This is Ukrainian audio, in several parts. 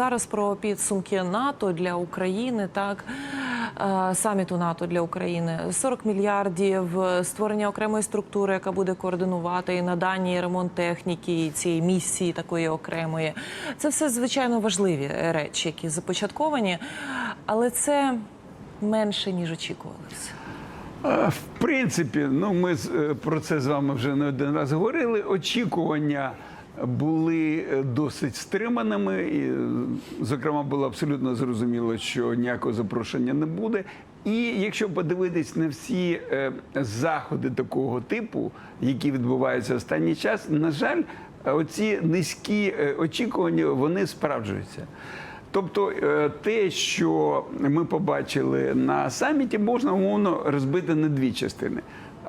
Зараз про підсумки НАТО для України, так е, саміту НАТО для України 40 мільярдів е, створення окремої структури, яка буде координувати і надання і ремонт техніки цієї місії такої окремої. Це все звичайно важливі речі, які започатковані, але це менше ніж очікувалося. В принципі, ну ми е, про це з вами вже не один раз говорили. Очікування були е, досить стриманими, і, е, зокрема, було абсолютно зрозуміло, що ніякого запрошення не буде. І якщо подивитись на всі е, заходи такого типу, які відбуваються останній час, на жаль, оці низькі очікування вони справджуються. Тобто те, що ми побачили на саміті, можна умовно розбити на дві частини.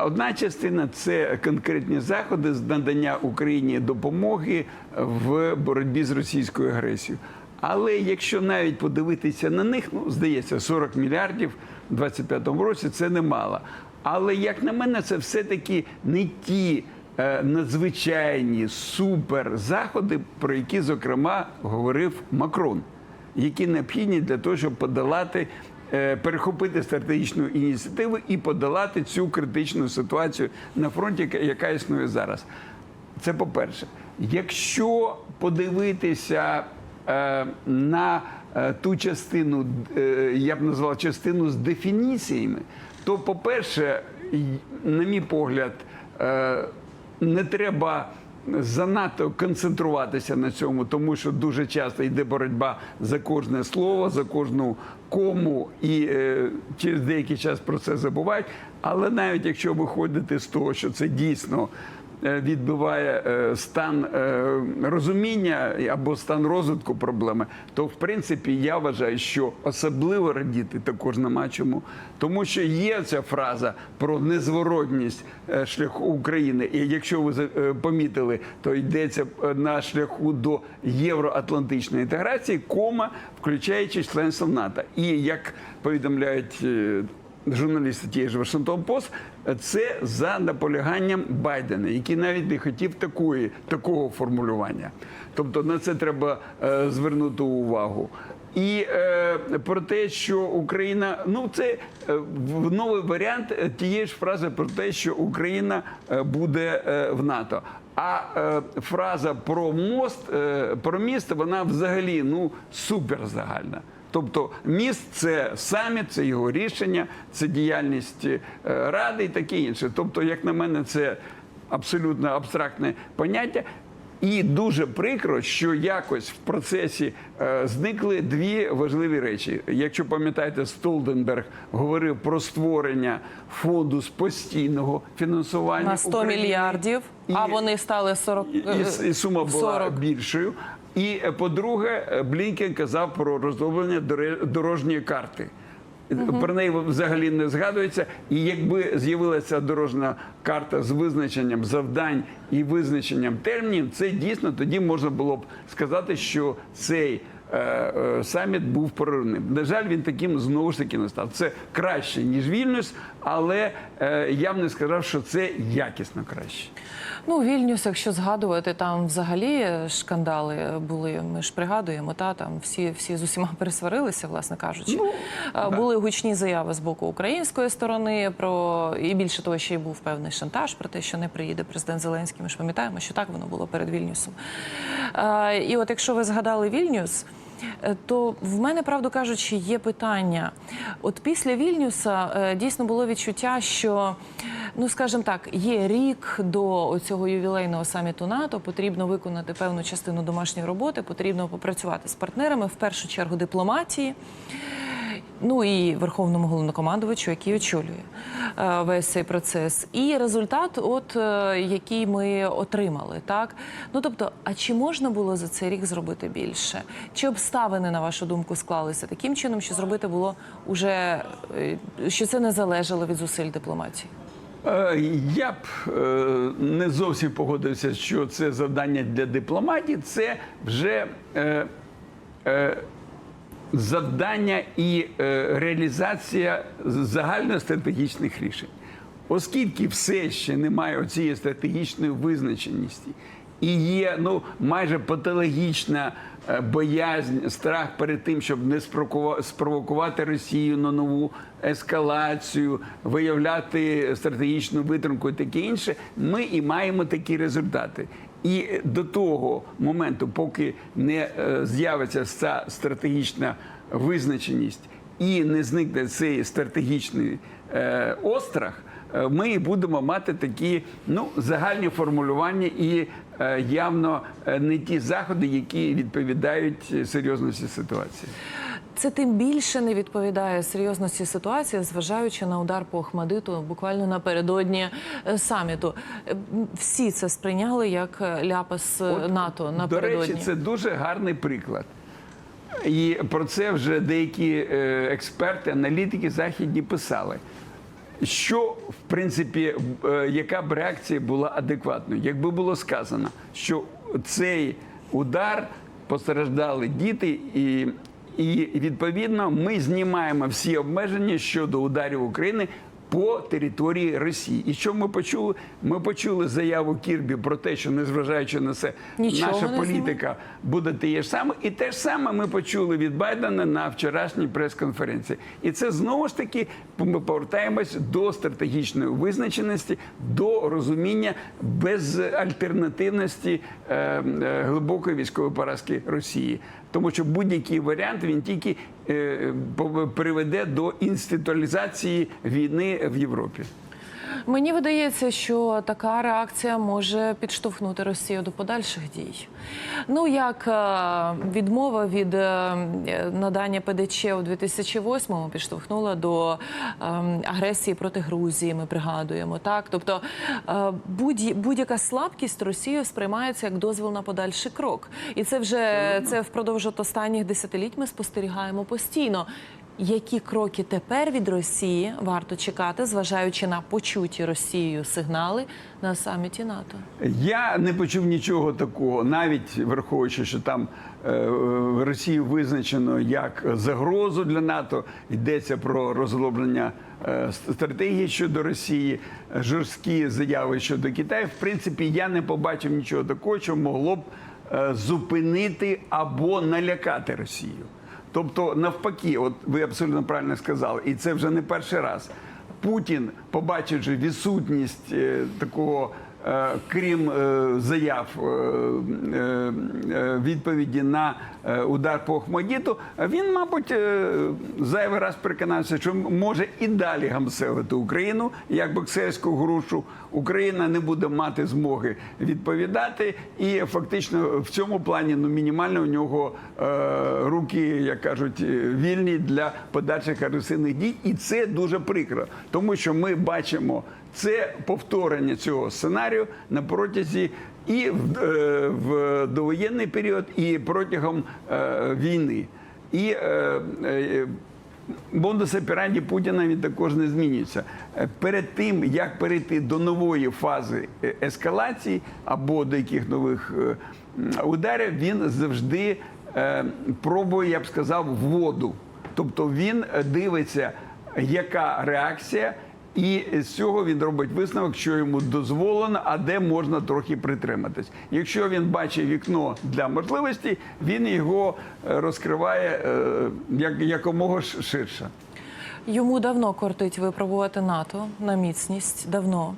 Одна частина це конкретні заходи з надання Україні допомоги в боротьбі з російською агресією. Але якщо навіть подивитися на них, ну здається, 40 мільярдів у 2025 році це немало. Але як на мене, це все-таки не ті е, надзвичайні супер заходи, про які зокрема говорив Макрон які необхідні для того, щоб подолати, перехопити стратегічну ініціативу і подолати цю критичну ситуацію на фронті, яка- існує зараз. Це по-перше. Якщо подивитися е, на е, ту частину, е, я б назвав частину з дефініціями, то, по-перше, на мій погляд, е, не треба занадто концентруватися на цьому, тому що дуже часто йде боротьба за кожне слово, за кожну кому, і е, через деякий час про це забувають. Але навіть якщо виходити з того, що це дійсно відбиває е, стан е, розуміння або стан розвитку проблеми, то в принципі я вважаю, що особливо радіти також нема чому, тому що є ця фраза про незворотність е, шляху України. І якщо ви е, помітили, то йдеться е, на шляху до євроатлантичної інтеграції, кома, включаючи членство НАТО. І як повідомляють. Журналісти тієї ж Вашингтон Пост, це за наполяганням Байдена, який навіть не хотів такої, такого формулювання. Тобто на це треба е, звернути увагу. І е, про те, що Україна, ну це е, новий варіант тієї ж фрази про те, що Україна е, буде е, в НАТО. А е, фраза про мост, е, про міст, вона взагалі ну супер загальна. Тобто міст це саміт, це його рішення, це діяльність е, ради і таке інше. Тобто, як на мене, це абсолютно абстрактне поняття. І дуже прикро, що якось в процесі е, зникли дві важливі речі. Якщо пам'ятаєте, Столденберг говорив про створення фонду з постійного фінансування На 100 України. мільярдів, І- а вони стали 40, і, і, і сума була 40. більшою. І е, по-друге, е, Блінкен казав про розроблення дорожньої карти. Про неї взагалі не згадується. І якби з'явилася дорожня карта з визначенням завдань і визначенням термінів, це дійсно тоді можна було б сказати, що цей саміт був проривним. На жаль, він таким знову ж таки не став. Це краще ніж Вільнюс, але е, я б не сказав, що це якісно краще. Ну, Вільнюс, якщо згадувати, там взагалі шкандали були. Ми ж пригадуємо, та там всі, всі з усіма пересварилися, власне кажучи. Ну, да. Були гучні заяви з боку української сторони про і більше того, ще й був певний шантаж про те, що не приїде президент Зеленський. Ми ж пам'ятаємо, що так воно було перед Вільнюсом. І от якщо ви згадали Вільнюс. Е, То в мене, правду кажучи, є питання. От після Вільнюса е, дійсно було відчуття, що, ну скажімо так, є рік до цього ювілейного саміту НАТО. Потрібно виконати певну частину домашньої роботи, потрібно попрацювати з партнерами, в першу чергу дипломатії. Ну і верховному головнокомандувачу, який очолює е, весь цей процес, і результат, от е, який ми отримали, так ну тобто, а чи можна було за цей рік зробити більше? Чи обставини, на вашу думку, склалися таким чином, що зробити було уже е, що це не залежало від зусиль дипломатії? Я б не зовсім погодився, що це завдання для дипломатії. Це вже завдання і е, реалізація загальностратегічних рішень. Оскільки все ще немає цієї стратегічної визначеності і є ну майже патологічна е, боязнь, страх перед тим, щоб не спровокува- спровокувати Росію на нову ескалацію, виявляти стратегічну витримку і таке інше, ми і маємо такі результати. І до того моменту, поки не е, з'явиться ця стратегічна визначеність і не зникне цей стратегічний е, острах, е, ми будемо мати такі ну, загальні формулювання і явно не ті заходи, які відповідають серйозності ситуації. Це тим більше не відповідає серйозності ситуації, зважаючи на удар по Ахмадиту буквально напередодні е, саміту. Е, Всі це сприйняли як е, ляпас От, НАТО До речі, це дуже гарний приклад. І про це вже деякі експерти, аналітики західні писали. Що, в принципі, яка б реакція була адекватною? Якби було сказано, що цей удар постраждали діти, і, і відповідно ми знімаємо всі обмеження щодо ударів України по території Росії. І що ми почули? Ми почули заяву Кірбі про те, що незважаючи на це, Нічого наша політика буде те ж саме. І те ж саме ми почули від Байдена на вчорашній прес-конференції. І це знову ж таки ми повертаємось до стратегічної визначеності, до розуміння безальтернативності е, е, глибокої військової поразки Росії. Тому що будь-який варіант він тільки е, приведе до інституалізації війни в Європі. Мені видається, що така реакція може підштовхнути Росію до подальших дій. Ну як е, відмова від е, надання ПДЧ у 2008-му підштовхнула до е, агресії проти Грузії. Ми пригадуємо так. Тобто будь- будь-яка слабкість Росією сприймається як дозвіл на подальший крок, і це вже це впродовж останніх десятиліть ми спостерігаємо постійно. Які кроки тепер від Росії варто чекати, зважаючи на почуті Росією сигнали на саміті НАТО? Я не почув нічого такого, навіть враховуючи, що там е, в Росії визначено як загрозу для НАТО. Йдеться про розроблення е, стратегії щодо Росії, жорсткі заяви щодо Китаю. В принципі, я не побачив нічого такого, що могло б е, зупинити або налякати Росію. Тобто, навпаки, от ви абсолютно правильно сказали, і це вже не перший раз. Путін, побачивши відсутність е, такого, крім е, заяв е, е, е, відповіді на е, удар по Охмадіту, він, мабуть, е, зайвий раз переконався, що може і далі гамселити Україну як боксерську грушу. Україна не буде мати змоги відповідати, і фактично в цьому плані ну мінімально у нього е, руки, як кажуть, е, вільні для подальших агресивних дій, і це дуже прикро, тому що ми бачимо це повторення цього сценарію на протязі. І в, е, в довоєнний період, і протягом е, війни. І е, е, операнді Путіна він також не змінюється. Е, Перед тим як перейти до нової фази е, ескалації або до яких нових ударів, він завжди пробує, я б сказав, воду. Тобто він дивиться, яка реакція. І з цього він робить висновок, що йому дозволено, а де можна трохи притриматись. Якщо він бачить вікно для можливостей, він його е, розкриває е, як якомога ширше. Йому давно кортить випробувати НАТО на міцність. Давно.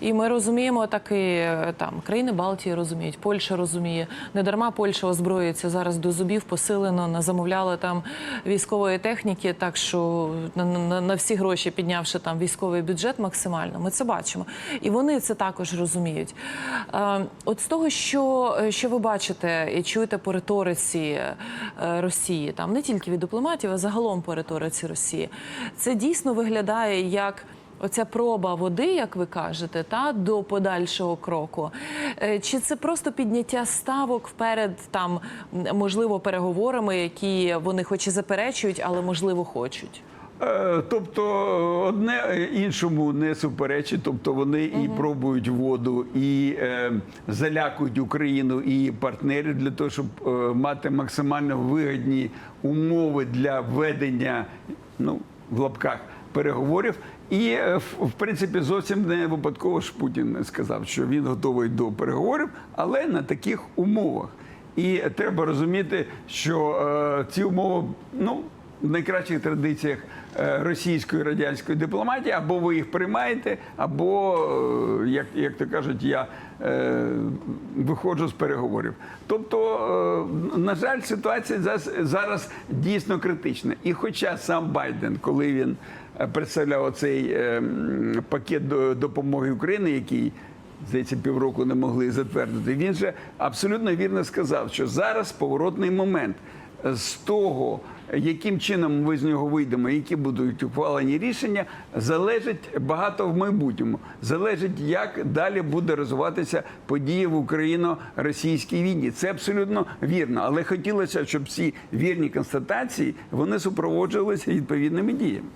І ми розуміємо, так і е, там країни Балтії розуміють, Польща розуміє. Недарма Польща озброюється зараз до зубів, посилено замовляла там військової техніки, так що на, на, на всі гроші піднявши там військовий бюджет максимально. Ми це бачимо. І вони це також розуміють. Е, от з того, що, що ви бачите і чуєте по риториці е, Росії, там не тільки від дипломатів, а загалом по риториці Росії, це дійсно виглядає як. Оця проба води, як ви кажете, та до подальшого кроку. Е, Чи це просто підняття ставок вперед там, можливо, переговорами, які вони хоч і заперечують, але можливо хочуть? Е, Тобто одне іншому не суперечить, тобто вони і пробують воду, і е, залякують Україну і партнерів для того, щоб е, мати максимально вигідні умови для ведення, ну в лапках переговорів. І е, в принципі зовсім не випадково ж Путін сказав, що він готовий до переговорів, але на таких умовах. І треба розуміти, що е, ці умови, ну в найкращих традиціях е, російської радянської дипломатії, або ви їх приймаєте, або як, як то кажуть, я е, виходжу з переговорів. Тобто, е, на жаль, ситуація зас- зараз дійсно критична. І хоча сам Байден, коли він представляв оцей е, пакет до- допомоги Україні, який здається, півроку не могли затвердити. Він же абсолютно вірно сказав, що зараз поворотний момент з того, яким чином ми з нього вийдемо, які будуть ухвалені рішення, залежить багато в майбутньому. Залежить, як далі буде розвиватися події в Україно-російській війні. Це абсолютно вірно. Але хотілося, щоб ці вірні констатації вони супроводжувалися відповідними діями.